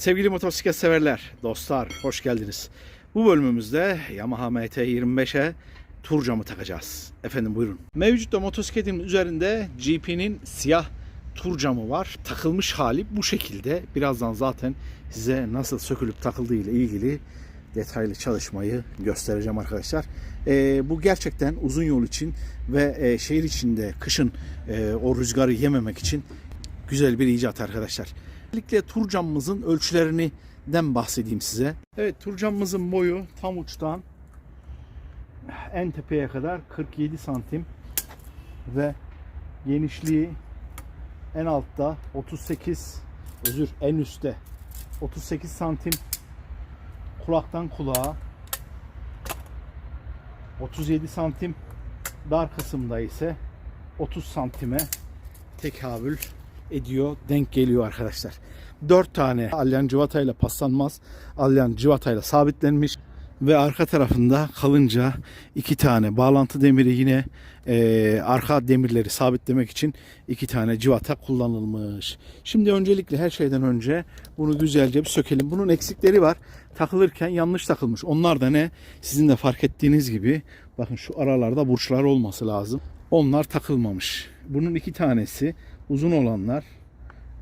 Sevgili motosiklet severler, dostlar hoş geldiniz. Bu bölümümüzde Yamaha MT25'e tur camı takacağız. Efendim buyurun. Mevcutta motosikletin üzerinde GP'nin siyah tur camı var. Takılmış hali bu şekilde. Birazdan zaten size nasıl sökülüp takıldığı ile ilgili detaylı çalışmayı göstereceğim arkadaşlar. Ee, bu gerçekten uzun yol için ve e, şehir içinde kışın e, o rüzgarı yememek için güzel bir icat arkadaşlar. Özellikle tur camımızın ölçülerinden bahsedeyim size. Evet tur camımızın boyu tam uçtan en tepeye kadar 47 santim ve genişliği en altta 38 özür en üstte 38 santim kulaktan kulağa 37 santim dar kısımda ise 30 santime tekabül ediyor, denk geliyor arkadaşlar. 4 tane alyan civatayla paslanmaz, alyan civatayla sabitlenmiş ve arka tarafında kalınca iki tane bağlantı demiri yine e, arka demirleri sabitlemek için iki tane civata kullanılmış. Şimdi öncelikle her şeyden önce bunu güzelce bir sökelim. Bunun eksikleri var. Takılırken yanlış takılmış. Onlar da ne? Sizin de fark ettiğiniz gibi bakın şu aralarda burçlar olması lazım. Onlar takılmamış. Bunun iki tanesi uzun olanlar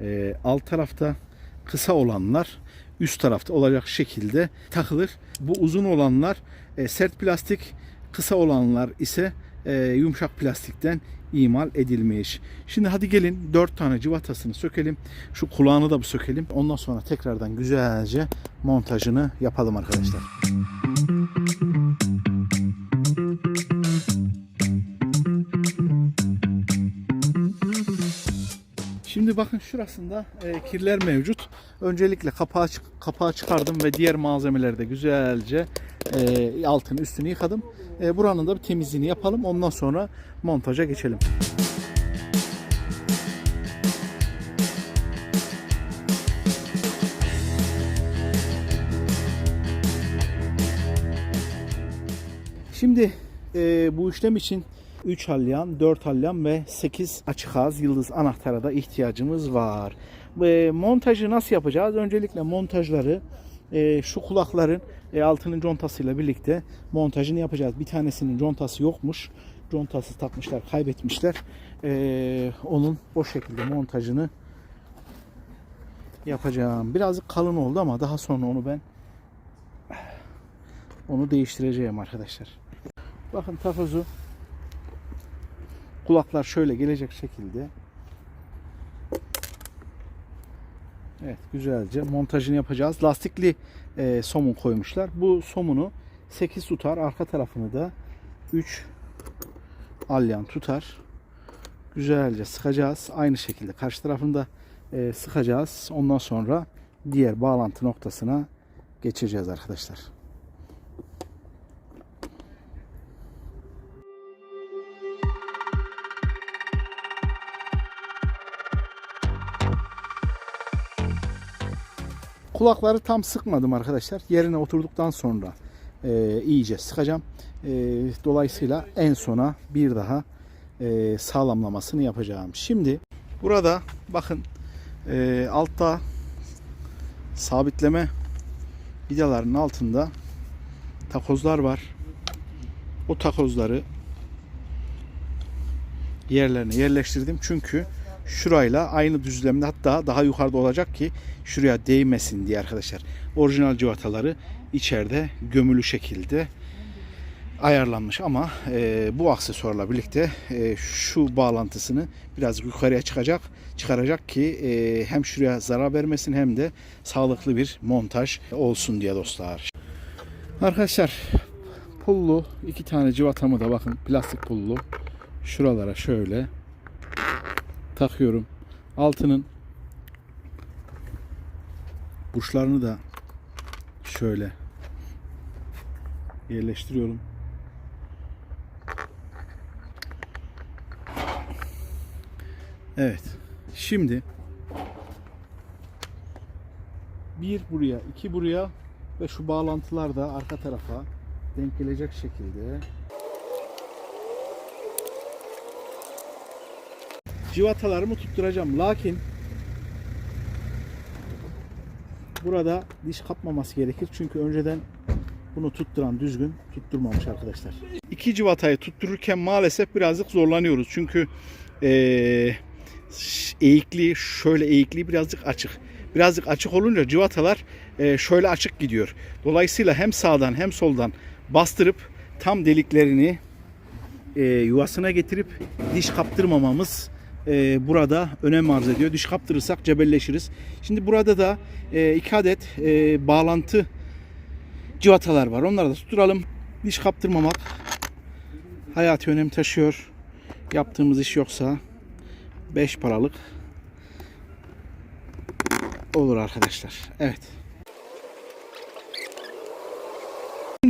e, alt tarafta kısa olanlar üst tarafta olacak şekilde takılır. Bu uzun olanlar e, sert plastik, kısa olanlar ise e, yumuşak plastikten imal edilmiş. Şimdi hadi gelin 4 tane civatasını sökelim. Şu kulağını da bir sökelim. Ondan sonra tekrardan güzelce montajını yapalım arkadaşlar. Şimdi bakın şurasında e, kirler mevcut. Öncelikle kapağı kapağı çıkardım ve diğer malzemeleri de güzelce e, altını üstünü yıkadım. E, buranın da bir temizliğini yapalım. Ondan sonra montaja geçelim. Şimdi e, bu işlem için 3 halyan, 4 halyan ve 8 açık ağız yıldız anahtara da ihtiyacımız var. E, montajı nasıl yapacağız? Öncelikle montajları e, şu kulakların e, altının contasıyla birlikte montajını yapacağız. Bir tanesinin contası yokmuş. Contası takmışlar, kaybetmişler. E, onun o şekilde montajını yapacağım. Birazcık kalın oldu ama daha sonra onu ben onu değiştireceğim arkadaşlar. Bakın takozu kulaklar şöyle gelecek şekilde. Evet güzelce montajını yapacağız. Lastikli e, somun koymuşlar. Bu somunu 8 tutar. Arka tarafını da 3 alyan tutar. Güzelce sıkacağız. Aynı şekilde karşı tarafını da e, sıkacağız. Ondan sonra diğer bağlantı noktasına geçeceğiz arkadaşlar. Kulakları tam sıkmadım arkadaşlar. Yerine oturduktan sonra e, iyice sıkacağım. E, dolayısıyla en sona bir daha e, sağlamlamasını yapacağım. Şimdi burada bakın e, altta sabitleme vidalarının altında takozlar var. O takozları yerlerine yerleştirdim. Çünkü şurayla aynı düzlemde hatta daha yukarıda olacak ki şuraya değmesin diye arkadaşlar. Orijinal civataları içeride gömülü şekilde ayarlanmış ama e, bu aksesuarla birlikte e, şu bağlantısını biraz yukarıya çıkacak çıkaracak ki e, hem şuraya zarar vermesin hem de sağlıklı bir montaj olsun diye dostlar. Arkadaşlar pullu iki tane civatamı da bakın plastik pullu şuralara şöyle takıyorum. Altının burçlarını da şöyle yerleştiriyorum. Evet. Şimdi bir buraya, iki buraya ve şu bağlantılar da arka tarafa denk gelecek şekilde civatalarımı tutturacağım. Lakin Burada diş kapmaması gerekir. Çünkü önceden bunu tutturan düzgün tutturmamış arkadaşlar. İki civatayı tuttururken maalesef birazcık zorlanıyoruz. Çünkü eee eğikliği şöyle eğikliği birazcık açık. Birazcık açık olunca civatalar eee, şöyle açık gidiyor. Dolayısıyla hem sağdan hem soldan bastırıp tam deliklerini eee, yuvasına getirip diş kaptırmamamız eee, burada önem arz ediyor. Diş kaptırırsak cebelleşiriz. Şimdi burada da eee, iki adet eee, bağlantı civatalar var. Onları da tutturalım. Diş kaptırmamak hayati önem taşıyor. Yaptığımız iş yoksa 5 paralık olur arkadaşlar. Evet.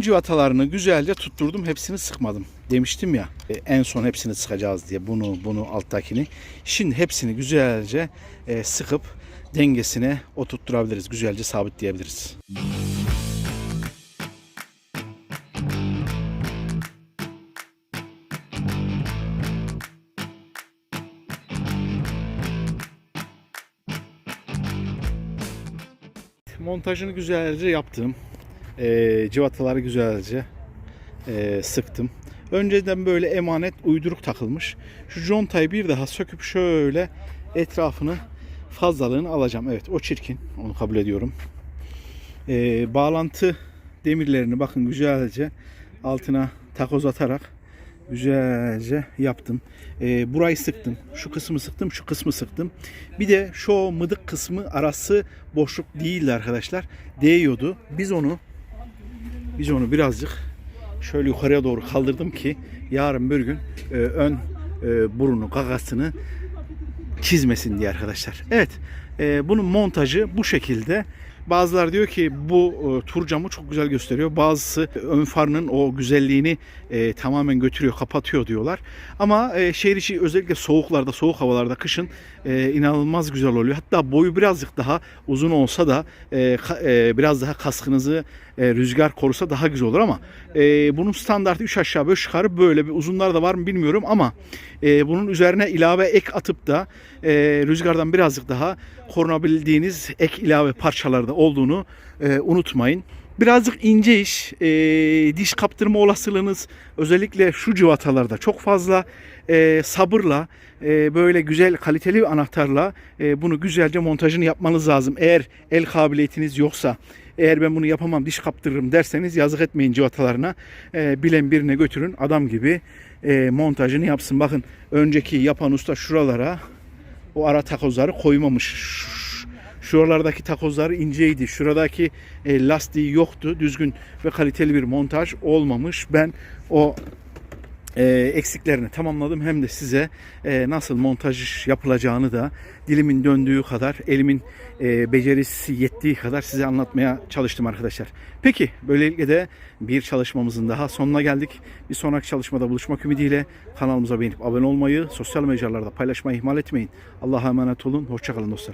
Civatalarını güzelce tutturdum. Hepsini sıkmadım. Demiştim ya e, en son hepsini sıkacağız diye. Bunu, bunu, alttakini. Şimdi hepsini güzelce e, sıkıp dengesine oturtturabiliriz. Güzelce sabitleyebiliriz. montajını güzelce yaptım. Ee, civataları güzelce e, sıktım. Önceden böyle emanet uyduruk takılmış. Şu contayı bir daha söküp şöyle etrafını fazlalığını alacağım. Evet o çirkin. Onu kabul ediyorum. Ee, bağlantı demirlerini bakın güzelce altına takoz atarak güzelce yaptım. Ee, burayı sıktım. Şu kısmı sıktım, şu kısmı sıktım. Bir de şu mıdık kısmı arası boşluk değildi arkadaşlar. Değiyordu. Biz onu biz onu birazcık şöyle yukarıya doğru kaldırdım ki yarın bir gün e, ön e, burunu gagasını çizmesin diye arkadaşlar. Evet e, bunun montajı bu şekilde. Bazılar diyor ki bu e, tur camı çok güzel gösteriyor. Bazısı ön farının o güzelliğini e, tamamen götürüyor, kapatıyor diyorlar. Ama e, şehir içi özellikle soğuklarda, soğuk havalarda kışın e, inanılmaz güzel oluyor. Hatta boyu birazcık daha uzun olsa da e, e, biraz daha kaskınızı e, rüzgar korusa daha güzel olur ama e, bunun standartı 3 aşağı 5 yukarı böyle bir uzunlar da var mı bilmiyorum ama e, bunun üzerine ilave ek atıp da e, rüzgardan birazcık daha korunabildiğiniz ek ilave parçalarda olduğunu e, unutmayın. Birazcık ince iş, e, diş kaptırma olasılığınız özellikle şu civatalarda çok fazla e, sabırla, e, böyle güzel kaliteli bir anahtarla e, bunu güzelce montajını yapmanız lazım. Eğer el kabiliyetiniz yoksa, eğer ben bunu yapamam diş kaptırırım derseniz yazık etmeyin civatalarına. E, bilen birine götürün adam gibi e, montajını yapsın. Bakın önceki yapan usta şuralara o ara takozları koymamış. Şuralardaki takozları inceydi. Şuradaki e, lastiği yoktu. Düzgün ve kaliteli bir montaj olmamış. Ben o e, eksiklerini tamamladım. Hem de size e, nasıl montaj yapılacağını da dilimin döndüğü kadar, elimin e, becerisi yettiği kadar size anlatmaya çalıştım arkadaşlar. Peki böylelikle de bir çalışmamızın daha sonuna geldik. Bir sonraki çalışmada buluşmak ümidiyle kanalımıza beğenip abone olmayı, sosyal mecralarda paylaşmayı ihmal etmeyin. Allah'a emanet olun. Hoşçakalın dostlar.